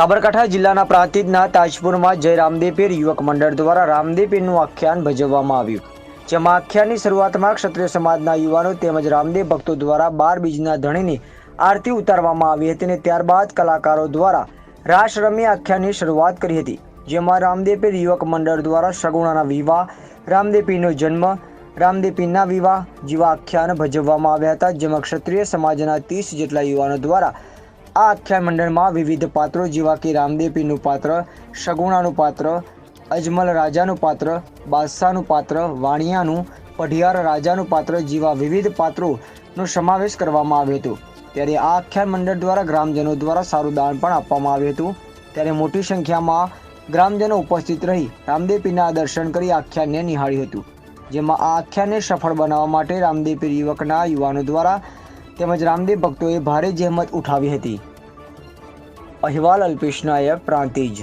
સાબરકાંઠા જિલ્લાના પ્રાંતિજના તાજપુરમાં જય રામદેવ પીર યુવક મંડળ દ્વારા રામદેપીરનું આખ્યાન ભજવવામાં આવ્યું. જેમાં આખ્યાનની શરૂઆતમાં ક્ષત્રિય સમાજના યુવાનો તેમજ રામદેવ ભક્તો દ્વારા બાર બીજના ધણીની આરતી ઉતારવામાં આવી હતી અને ત્યારબાદ કલાકારો દ્વારા રાસ રમી આખ્યાનની શરૂઆત કરી હતી. જેમાં રામદેવ પીર યુવક મંડળ દ્વારા સગુણાના વિવાહ રામદેવપીરનો જન્મ રામદેવપીરના વિવાહ જેવા આખ્યાન ભજવવામાં આવ્યા હતા. જેમાં ક્ષત્રિય સમાજના ત્રીસ જેટલા યુવાનો દ્વારા આ આખ્યાન મંડળમાં વિવિધ પાત્રો જેવા કે રામદેવપીનું પાત્ર સગુણાનું પાત્ર, અજમલ રાજાનું પાત્ર, બાદશાહનું પાત્ર, વાણિયાનું, પઢિયાર રાજાનું પાત્ર જેવા વિવિધ પાત્રોનો સમાવેશ કરવામાં આવ્યો હતો. ત્યારે આ આખ્યાન મંડળ દ્વારા ગ્રામજનો દ્વારા સારું દાન પણ આપવામાં આવ્યું હતું. ત્યારે મોટી સંખ્યામાં ગ્રામજનો ઉપસ્થિત રહી રામદેવપીના દર્શન કરી આખ્યાનને નિહાળ્યું હતું. જેમાં આ આખ્યાનને સફળ બનાવવા માટે રામદેવ યુવકના યુવાનો દ્વારા તેમજ રામદેવ ભક્તોએ ભારે જહેમત ઉઠાવી હતી. અહેવાલ અલ્પેશ નાયક પ્રાંતિજ.